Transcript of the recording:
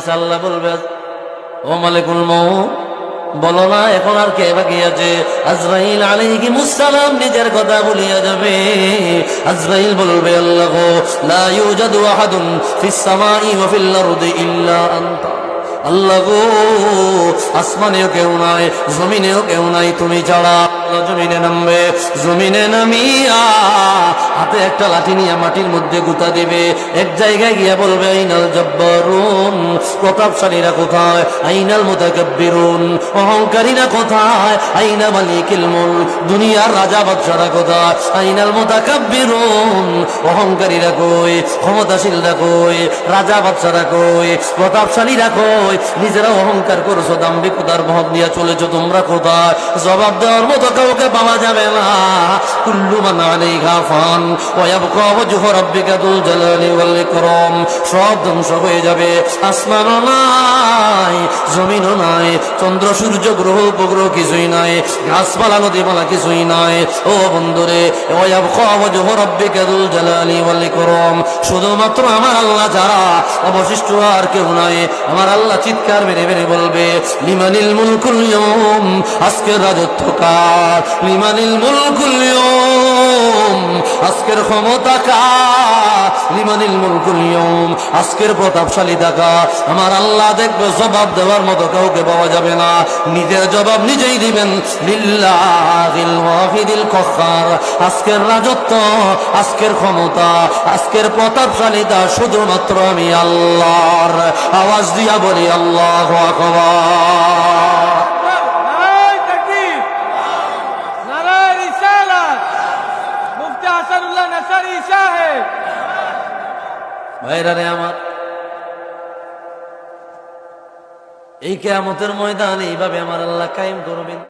আছে আল্লাহ বলবে, ও মালিকুল মৌ বলো না, এখন আর কে বাকি আছে? আজরাইল আলাইহি মুসালাম নিজের কথা বলিয়া যাবে। আজরাইল বলবে, আল্লাহ লা ইউজাদু আহাদুন ফিস সামাই ওয়া ফিল আরদি ইল্লা আনতা। আল্লাহ গো আসমানেও কেউ নাই, জমিনেও কেউ নাই, তুমি ছাড়া জমিনে নামবে। জমিনে নামিয়া হাতে একটা লাঠি নিয়ে মাটির মধ্যে গুতা দেবে। এক জায়গায় গিয়া বলবে, আইনাল জব্বরুন, প্রতাপশালীরা কোথায়? আইনাল মুতাকাব্বিরুন, অহংকারীরা কোথায়? আইনা মালিকিল মুলক, দুনিয়ার রাজা বাদশারা কোথায়? আইনাল মুতাকাব্বিরুন, অহংকারীরা কই? ক্ষমতাশীলরা কই? রাজা বাদশারা কই? প্রতাপশালীরা কই? নিজেরা অহংকার করছ, দাম্ভিকতার ভোগ নিয়ে চলেছো, তোমরা কোথায়? জবাব দেওয়ার মতো কাউকে পাওয়া যাবে না। কুল্লু মান আলাইহা চন্দ্র, সূর্য, গ্রহ, উপগ্রহ কিছুই নাই, গাছপালা কিছুই নাই। ও বন্ধুরে শুধুমাত্র আমার আল্লাহ যারা অবশিষ্ট আর কেউ নাই। আমার আল্লাহ চিৎকার মেরে মেরে বলবে, লিমানিল মুলকুল আজকের রাজত্ব কার লিমানিল মুলকুল ইয়ুম আজকের ক্ষমতা কার লিমানিল আজকের প্রতাপশালী টাকা আমার আল্লাহ দেখবে, জবাব দেওয়ার মতো কাউকে পাওয়া যাবে না। নিজের জবাব নিজেই দিবেন। আজকের রাজত্ব, আজকের ক্ষমতা, আজকের প্রতাপশালীতা শুধুমাত্র আমি আল্লাহর। আওয়াজ দিয়া বলি, আল্লাহ আকবার। ভাইরা রে আমার এই কেয়ামতের ময়দান এইভাবে আমার আল্লাহ কায়েম করবেন।